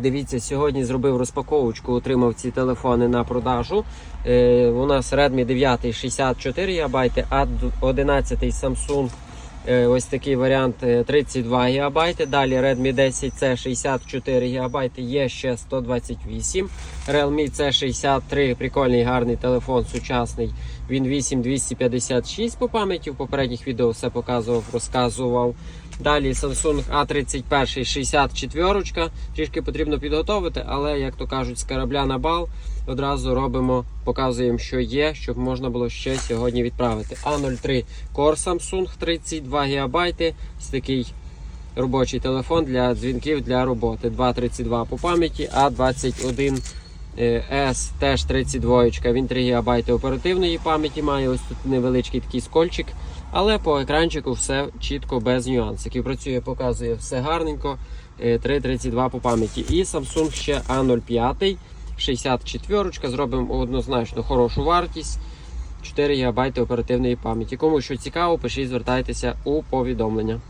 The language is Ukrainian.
Дивіться, сьогодні зробив розпаковочку, отримав ці телефони на продажу. Е, у нас Redmi 9 64 ГБ, а 11 Samsung. Е, Ось такий варіант е, 32 ГБ. Далі Redmi 10 c 64 ГБ, є ще 128. Realme c 63 прикольний гарний телефон, сучасний. Він 8256 по пам'яті. В попередніх відео все показував, розказував. Далі Samsung A31 64. Трішки потрібно підготовити, але, як то кажуть, з корабля на бал одразу робимо, показуємо, що є, щоб можна було ще сьогодні відправити. A03 Core Samsung 32 ГБ. Ось такий робочий телефон для дзвінків для роботи. 232 по пам'яті, A21 е, S теж 32. Він 3 ГБ оперативної пам'яті має. Ось тут невеличкий такий скольчик. Але по екранчику все чітко без нюансиків. Працює, показує все гарненько. Е, 3,32 по пам'яті. І Samsung ще A05 64. Зробимо однозначно хорошу вартість. 4 ГБ оперативної пам'яті. Кому що цікаво, пишіть, звертайтеся у повідомлення.